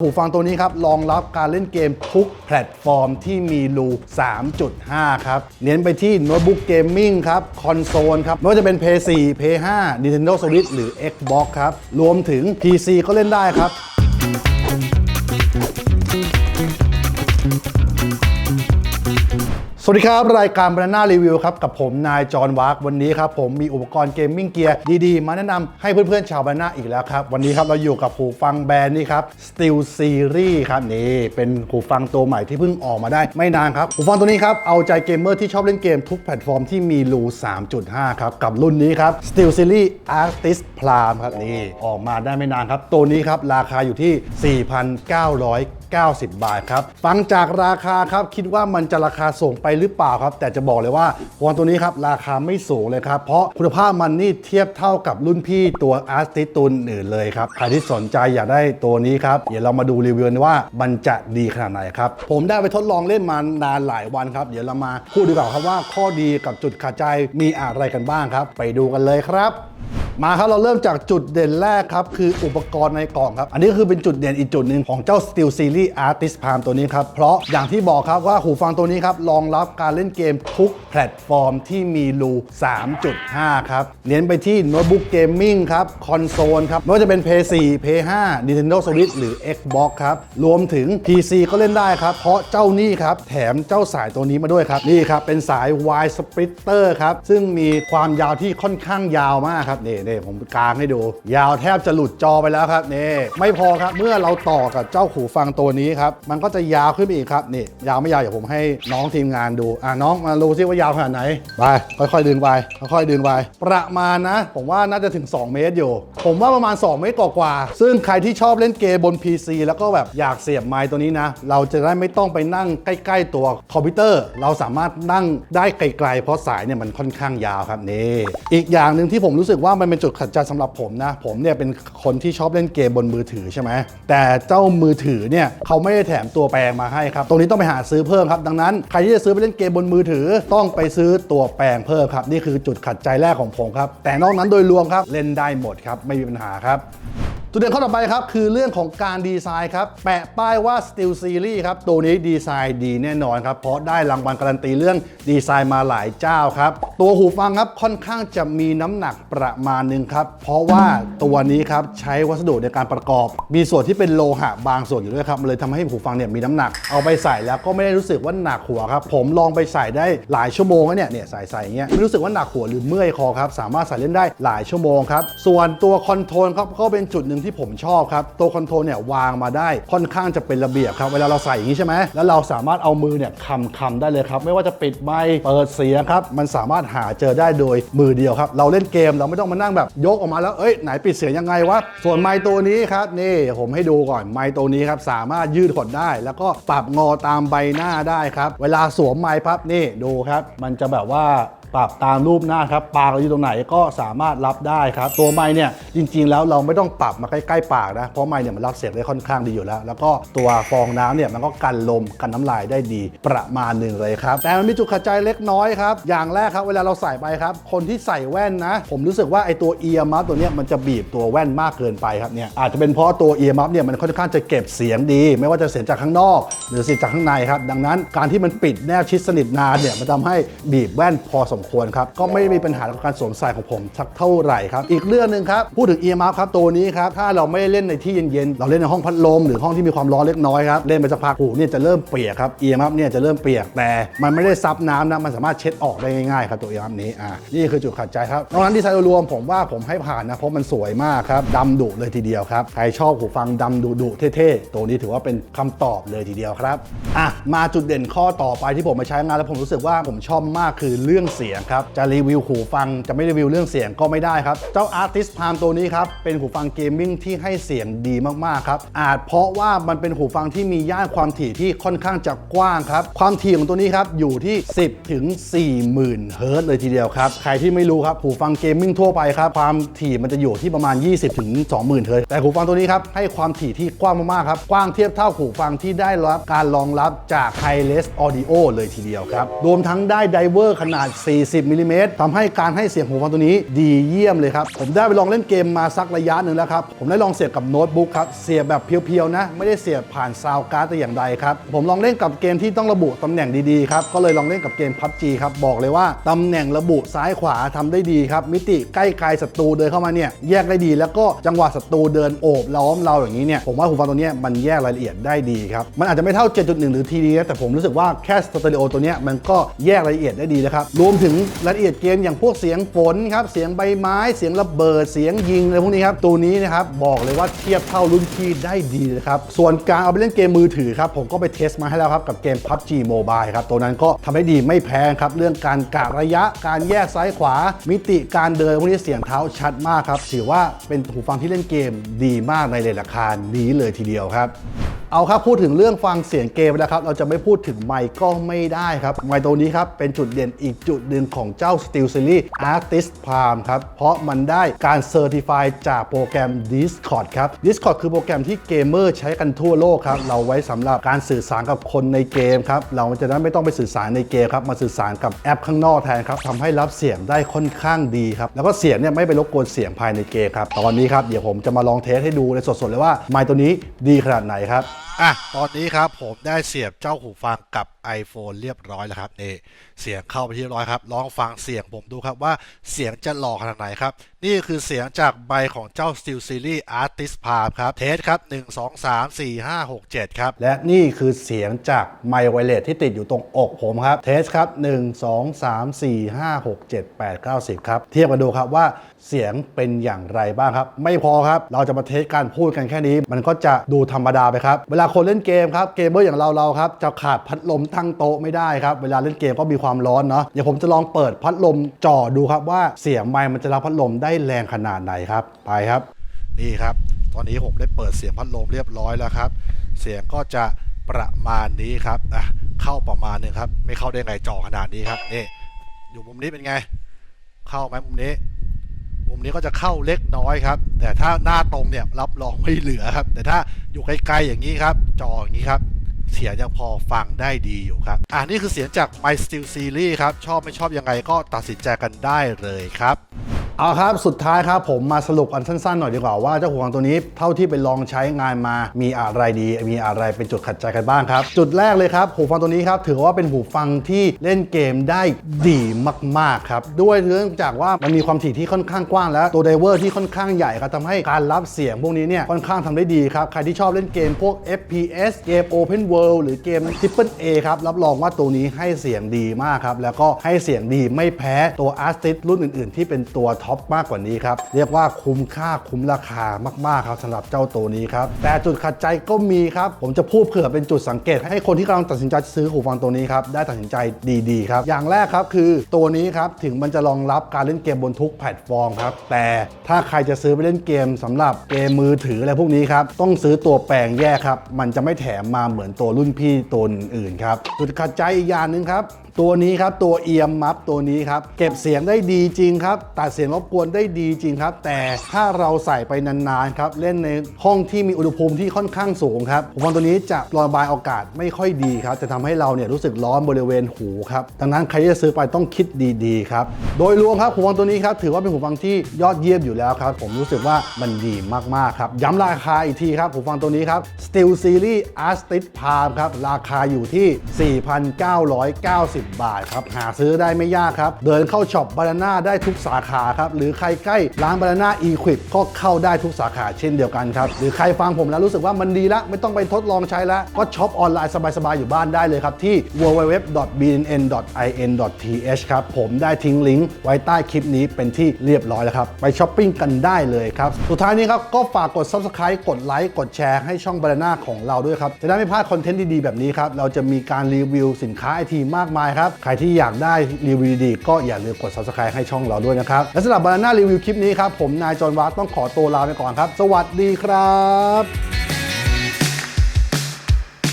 หูฟังตัวนี้ครับรองรับการเล่นเกมทุกแพลตฟอร์มที่มีรู3.5 ครับ เน้นไปที่โน้ตบุ๊กเกมมิ่งครับ คอนโซลครับ ไม่ว่าจะเป็น Play 4 Play 5 Nintendo Switch หรือ Xbox ครับ รวมถึง PC ก็เล่นได้ครับ สวัสดีครับ รายการ Banana Review ครับ กับผมนายจอห์นวาร์กวันนี้ครับ ผมมีอุปกรณ์เกมมิ่งเกียร์ดีๆ มาแนะนำให้เพื่อนๆชาว Banana อีกแล้วครับ วันนี้ครับเราอยู่กับหูฟังแบรนด์นี้ครับ Steel Series ครับนี่เป็นหูฟังตัวใหม่ที่เพิ่งออกมาได้ไม่นานครับหูฟังตัวนี้ครับเอาใจเกมเมอร์ที่ชอบเล่นเกมทุกแพลตฟอร์มที่มีรู 3.5 ครับ กับรุ่นนี้ครับ Steel Series Artist Prime ครับนี่ออกมาได้ไม่นานครับ ตัวนี้ครับราคาอยู่ที่ 4,990 บาทครับฟังจากราคาครับคิดว่ามันจะราคาสูงไปหรือเปล่าครับ แต่จะบอกเลยว่าวันตัวนี้ครับราคาไม่สูงเลยครับ เพราะคุณภาพมันนี่เทียบเท่ากับรุ่นพี่ตัวอาร์ติตูนอื่นเลยครับ ใครที่สนใจอยากได้ตัวนี้ครับ เดี๋ยวเรามาดูรีวิวว่ามันจะดีขนาดไหนครับ ผมได้ไปทดลองเล่นมานานหลายวันครับ เดี๋ยวเรามาพูดดีกว่าครับว่าข้อดีกับจุดขัดใจมีอะไรกันบ้างครับ ไปดูกันเลยครับ มาครับเราเริ่มจากจุดเด่นแรกครับ คืออุปกรณ์ในกล่องครับ อันนี้คือเป็นจุดเด่นอีกจุดหนึ่งของเจ้า Steel Series Artist Palm ตัวนี้ครับ เพราะอย่างที่บอกครับว่าหูฟังตัวนี้ครับรองรับการเล่นเกมทุกแพลตฟอร์มที่มีรู 3.5 ครับ เน้นไปที่โน้ตบุ๊กเกมมิ่งครับคอนโซลครับไม่ว่าจะเป็น Play 4 Play 5 Nintendo Switch หรือ Xbox ครับ รวมถึง PC ก็เล่นได้ครับ เพราะเจ้านี่ครับ แถมเจ้าสายตัวนี้มาด้วยครับ นี่ครับ เป็นสาย wide splitter ครับ ซึ่งมีความยาวที่ค่อนข้างยาวมากครับนี่นี่ผมกางให้ดู ยาวแทบจะหลุดจอไปแล้วครับนี่ไม่พอครับเมื่อเราต่อกับเจ้าหูฟังตัวนี้ครับมันก็จะยาวขึ้นไปอีกครับนี่ยาวไม่ยาวเดี๋ยวผมให้น้องทีมงานดูอะน้องมาดูซิว่ายาวขนาดไหนไปค่อยๆดึงไปค่อยๆดึงไปประมาณนะ ผมว่าน่าจะถึง 2 เมตรอยู่ ผมว่าประมาณ 2 เมตรกว่าๆซึ่งใครที่ชอบเล่นเกมบน PC แล้วก็แบบอยากเสียบไมค์ตัวนี้นะ เราจะได้ไม่ต้องไปนั่งใกล้ ๆ ตัวคอมพิวเตอร์ เราสามารถนั่งได้ไกลๆเพราะสายเนี่ยมันค่อนข้างยาวครับนี่อีกอย่างหนึ่งที่ผมรู้สึกว่ามันเป็นจุดขัดใจสำหรับผมนะ ผมเนี่ยเป็นคนที่ชอบเล่นเกมบนมือถือใช่ไหมแต่เจ้ามือถือเนี่ยเขาไม่ได้แถมตัวแปลงมาให้ครับ ตรงนี้ต้องไปหาซื้อเพิ่มครับ ดังนั้นใครที่จะซื้อไปเล่นเกมบนมือถือ ต้องไปซื้อตัวแปลงเพิ่มครับ นี่คือจุดขัดใจแรกของผมครับ แต่นอกนั้นโดยรวมครับเล่นได้หมดครับไม่มีปัญหาครับ จุดเด่นข้อต่อไปครับ คือเรื่องของการดีไซน์ครับ แปะป้ายว่า Steel Series ครับ ตัวนี้ดีไซน์ดีแน่นอนครับ เพราะได้รางวัลการันตีเรื่องดีไซน์มาหลายเจ้าครับ ตัวหูฟังครับค่อนข้างจะมีน้ำหนักประมาณหนึ่งครับ เพราะว่าตัวนี้ครับใช้วัสดุในการประกอบ มีส่วนที่เป็นโลหะบางส่วนอยู่ด้วยครับเลยทำให้หูฟังเนี่ยมีน้ำหนักเอาไปใส่แล้วก็ไม่ได้รู้สึกว่าหนักหัวครับผมลองไปใส่ได้หลายชั่วโมงเนี่ยเนี่ยใส่ใส่อย่างเงี้ยไม่รู้สึกว่าหนักหัวหรือเมื่อยคอครับสามารถใส่เล่นได้หลายชั่วโมงครับส่วนตัวคอนโทรลครับก็เป็นจุดหนึ่งที่ที่ผมชอบครับตัวคอนโทรลเนี่ยวางมาได้ค่อนข้างจะเป็นระเบียบครับเวลาเราใส่อย่างนี้ใช่ไหมแล้วเราสามารถเอามือเนี่ยคำคำได้เลยครับ ไม่ว่าจะปิดไมค์เปิดเสียงครับมันสามารถหาเจอได้โดยมือเดียวครับเราเล่นเกมเราไม่ต้องมานั่งแบบยกออกมาแล้วเอ้ยไหนปิดเสียงยังไงวะส่วนไมค์ตัวนี้ครับนี่ผมให้ดูก่อนไมค์ตัวนี้ครับสามารถยืดขดได้ แล้วก็ปรับงอตามใบหน้าได้ครับเวลาสวมไมค์พับนี่ดูครับ มันจะแบบว่า ปรับตามรูปหน้าครับปากเราอยู่ตรงไหนก็สามารถรับได้ครับ ตัวไม้เนี่ยจริง ๆ แล้วเราไม่ต้องปรับมาใกล้ๆปากนะเพราะไม้เนี่ยมันรับเสียงได้ค่อนข้างดีอยู่แล้ว แล้วก็ตัวฟองน้ำเนี่ยมันก็กันลมกันน้ำลายได้ดีประมาณหนึ่งเลยครับแต่มันมีจุดขัดใจเล็กน้อยครับอย่างแรกครับเวลาเราใส่ไปครับ คนที่ใส่แว่นนะ ผมรู้สึกว่าไอตัวเอียร์มัฟตัวเนี้ยมันจะบีบตัวแว่นมากเกินไปครับเนี่ยอาจจะเป็นเพราะตัวเอียร์มัฟเนี่ยมันค่อนข้างจะเก็บเสียงดี ไม่ว่าจะเสียงจากข้างนอก หรือเสียงจากข้างในครับดังนั้นการที่มันปิดแนบชิดสนิทนานเนี่ยมันทำให้บีบแว่นพอสมควรครับ ก็ไม่ได้มีปัญหากับการสวมใส่ของผมสักเท่าไหร่ครับ อีกเรื่องหนึ่งครับ พูดถึง EMF ครับตัวนี้ครับ ถ้าเราไม่ได้เล่นในที่เย็นๆ เราเล่นในห้องพัดลมหรือห้องที่มีความร้อนเล็กน้อยครับ เล่นไปสักพักหูเนี่ยจะเริ่มเปียกครับ EMF เนี่ยจะเริ่มเปียก แต่มันไม่ได้ซับน้ำนะ มันสามารถเช็ดออกได้ง่ายๆครับตัว EMF นี้ อ่า นี่คือจุดขัดใจครับนอกนั้นดีไซน์โดยรวมผมว่าผมให้ผ่านนะ เพราะมันสวยมากครับดำดุเลยทีเดียวครับ ใครชอบหูฟังดำดุดุๆเท่ๆ ตัวนี้ถือว่าเป็นคำตอบเลยทีเดียวครับ อะ มาจุดเด่นข้อต่อไปที่ผมมาใช้งานแล้วผมรู้สึกว่าผมชอบมากคือเรื่องเสียงครับ จะรีวิวหูฟังจะไม่รีวิวเรื่องเสียงก็ไม่ได้ครับ เจ้า Artist Palm ตัวนี้ครับ เป็นหูฟังเกมมิ่งที่ให้เสียงดีมากๆครับ อาจเพราะว่ามันเป็นหูฟังที่มีย่านความถี่ที่ค่อนข้างจะกว้างครับ ความถี่ของตัวนี้ครับ อยู่ที่ 10 ถึง 40,000เฮิร์ตเลยทีเดียวครับ ใครที่ไม่รู้ครับหูฟังเกมมิ่งทั่วไปครับ ความถี่มันจะอยู่ที่ประมาณ 20 ถึง 20,000เฮิร์ตแต่หูฟังตัวนี้ครับให้ความถี่ที่กว้างมากๆครับกว้างเทียบเท่าหูฟังที่ได้รับการรองรับจาก Hi-Res Audio เลยทีเดียวครับรวมทั้งได้ไดเวอร์ขนาด40มิลลิเมตรทำให้การให้เสียงหูฟังตัวนี้ดีเยี่ยมเลยครับ ผมได้ไปลองเล่นเกมมาสักระยะหนึ่งแล้วครับ ผมได้ลองเสียบกับโน้ตบุ๊กครับ เสียบแบบเพียวๆนะ ไม่ได้เสียบผ่านซาวการ์ดแต่อย่างใดครับ ผมลองเล่นกับเกมที่ต้องระบุตำแหน่งดีๆครับ ก็เลยลองเล่นกับเกม PUBG ครับ บอกเลยว่าตำแหน่งระบุซ้ายขวาทำได้ดีครับ มิติใกล้ใครศัตรูเดินเข้ามาเนี่ยแยกได้ดี แล้วก็จังหวะศัตรูเดินโอบล้อมเราอย่างนี้เนี่ยผมว่าหูฟังตัวนี้มันแยกรายละเอียดได้ดีครับมันอาจจะไม่เท่า 7.1 หรือ TD นะแต่ผมรู้สึกว่าแค่สเตอริโอตัวเนี้ยมันก็แยกรายละเอียดได้ดีนะครับรวมถึงรายละเอียดเกมอย่างพวกเสียงฝนครับ เสียงใบไม้ เสียงระเบิด เสียงยิงอะไรพวกนี้ครับ ตัวนี้นะครับบอกเลยว่าเทียบเท่ารุ่นพี่ได้ดีเลยครับ ส่วนการเอาไปเล่นเกมมือถือครับ ผมก็ไปเทสมาให้แล้วครับ กับเกม PUBG Mobile ครับ ตัวนั้นก็ทำได้ดีไม่แพ้ครับ เรื่องการกะระยะ การแยกซ้ายขวา มิติการเดินพวกนี้เสียงเท้าชัดมากครับ ถือว่าเป็นหูฟังที่เล่นเกมดีมากในเลทราคานี้เลยทีเดียวครับ เอาครับพูดถึงเรื่องฟังเสียงเกมนะครับ เราจะไม่พูดถึงไมค์ก็ไม่ได้ครับ ไมค์ตัวนี้ครับ เป็นจุดเด่นอีกจุดหนึ่งของเจ้า Steel Series Artist Palm ครับ เพราะมันได้การเซอร์ติฟายจากโปรแกรม Discord ครับ Discord คือโปรแกรมที่เกมเมอร์ใช้กันทั่วโลกครับ เราไว้สำหรับการสื่อสารกับคนในเกมครับ เราจะได้ไม่ต้องไปสื่อสารในเกมครับ มาสื่อสารกับแอปข้างนอกแทนครับทำให้รับเสียงได้ค่อนข้างดีครับ แล้วก็เสียงเนี่ยไม่ไปรบกวนเสียงภายในเกมครับ ตอนนี้ครับเดี๋ยวผมจะมาลองเทสให้ดูในสดๆเลยว่าไมค์ตัวนี้ดีขนาดไหนครับอะ ตอนนี้ครับผมได้เสียบเจ้าหูฟังกับ iPhone เรียบร้อยแล้วครับนี่ เสียงเข้าไปที่ร้อยครับ ลองฟังเสียงผมดูครับว่าเสียงจะหล่อขนาดไหนครับ นี่คือเสียงจากใบของเจ้า Steel Series Artist Palm ครับ เทสครับ 1 2 3 4 5 6 7 ครับ และนี่คือเสียงจากไมค์ไวเลสที่ติดอยู่ตรงอกผมครับ เทสครับ 1 2 3 4 5 6 7 8 9 10 ครับ เทียบกันดูครับว่าเสียงเป็นอย่างไรบ้างครับ ไม่พอครับ เราจะมาเทสการพูดกันแค่นี้ มันก็จะดูธรรมดาไปครับ เวลาคนเล่นเกมครับ เกมเมอร์อย่างเราเราครับ จะขาดพัดลมตั้งโต๊ะไม่ได้ครับ เวลาเล่นเกมก็มีความร้อนเนาะเดี๋ยวผมจะลองเปิดพัดลมจ่อดูครับว่าเสียงไมค์มันจะรับพัดลมได้แรงขนาดไหนครับ ไปครับ นี่ครับ ตอนนี้ผมได้เปิดเสียงพัดลมเรียบร้อยแล้วครับ เสียงก็จะประมาณนี้ครับอะเข้าประมาณนึงครับ ไม่เข้าได้ไงจ่อขนาดนี้ครับนี่อยู่มุมนี้เป็นไง เข้าไหมมุมนี้มุมนี้ก็จะเข้าเล็กน้อยครับ แต่ถ้าหน้าตรงเนี่ยรับรองไม่เหลือครับ แต่ถ้าอยู่ไกลๆอย่างนี้ครับ จออย่างนี้ครับ เสียงยังพอฟังได้ดีอยู่ครับ อ่านี่คือเสียงจาก My Steel Series ครับ ชอบไม่ชอบยังไงก็ตัดสินใจกันได้เลยครับ เอาครับ สุดท้ายครับผมมาสรุปอันสั้นๆหน่อยดีกว่าว่าเจ้าหูฟังตัวนี้เท่าที่ไปลองใช้งานมามีอะไรดี มีอะไรเป็นจุดขัดใจกันบ้างครับ จุดแรกเลยครับ หูฟังตัวนี้ครับถือว่าเป็นหูฟังที่เล่นเกมได้ดีมากๆครับด้วยเนื่องจากว่ามันมีความถี่ที่ค่อนข้างกว้างแล้วตัวไดเวอร์ที่ค่อนข้างใหญ่ครับทำให้การรับเสียงพวกนี้เนี่ยค่อนข้างทำได้ดีครับใครที่ชอบเล่นเกมพวก FPS เกม Open World หรือเกม Triple A ครับรับรองว่าตัวนี้ให้เสียงดีมากครับแล้วก็ให้เสียงดีไม่แพ้ตัว a r t i s รุ่นอื่น ๆ ที่เป็นตัวทอปมากกว่านี้ครับ เรียกว่าคุ้มค่าคุ้มราคามากๆครับสำหรับเจ้าตัวนี้ครับ แต่จุดขัดใจก็มีครับ ผมจะพูดเผื่อเป็นจุดสังเกต ให้คนที่กำลังตัดสินใจซื้อหูฟังตัวนี้ครับได้ตัดสินใจดีๆครับ อย่างแรกครับคือตัวนี้ครับถึงมันจะรองรับการเล่นเกมบนทุกแพลตฟอร์มครับแต่ถ้าใครจะซื้อไปเล่นเกมสำหรับเกมมือถืออะไรพวกนี้ครับต้องซื้อตัวแปลงแยกครับมันจะไม่แถมมาเหมือนตัวรุ่นพี่ตัวอื่นๆครับจุดขัดใจอีกอย่างหนึ่งครับ ตัวนี้ครับตัวเอียมมัฟตัวนี้ครับเก็บเสียงได้ดีจริงครับตัดเสียงรบกวนได้ดีจริงครับ แต่ถ้าเราใส่ไปนานๆครับเล่นในห้องที่มีอุณหภูมิที่ค่อนข้างสูงครับหูฟังตัวนี้จะระบายอากาศไม่ค่อยดีครับจะทำให้เราเนี่ยรู้สึกร้อนบริเวณหูครับดังนั้นใครที่จะซื้อไปต้องคิดดีๆครับโดยรวมครับหูฟังตัวนี้ครับถือว่าเป็นหูฟังที่ยอดเยี่ยมอยู่แล้วครับผมรู้สึกว่ามันดีมากๆครับย้ำราคาอีกทีครับหูฟังตัวนี้ครับ Steel Series Artist Palm ครับราคาอยู่ที่ 4,990บาทครับ หาซื้อได้ไม่ยากครับ เดินเข้าช็อปบานาน่าได้ทุกสาขาครับ หรือใครใกล้ร้านบานาน่าอีควิปก็เข้าได้ทุกสาขาเช่นเดียวกันครับ หรือใครฟังผมแล้วรู้สึกว่ามันดีแล้วไม่ต้องไปทดลองใช้แล้ว ก็ช็อปออนไลน์สบายๆ อยู่บ้านได้เลยครับ ที่ www.bnn.in.th ครับ ผมได้ทิ้งลิงก์ไว้ใต้คลิปนี้เป็นที่เรียบร้อยแล้วครับ ไปช้อปปิ้งกันได้เลยครับ สุดท้ายนี้ครับก็ฝากกด subscribe กดไลค์กดแชร์ให้ช่องบานาน่าของเราด้วยครับจะได้ไม่พลาดคอนเทนต์ดีๆแบบนี้ครับเราจะมีการรีวิวสินค้าไอทีมากมายครับ ใครที่อยากได้รีวิวดีๆก็อย่าลืมกด subscribe ให้ช่องเราด้วยนะครับ และสำหรับบานาน่ารีวิวคลิปนี้ครับ ผมนายจอห์นวัตต้องขอตัวลาไปก่อนครับ สวัสดีครับ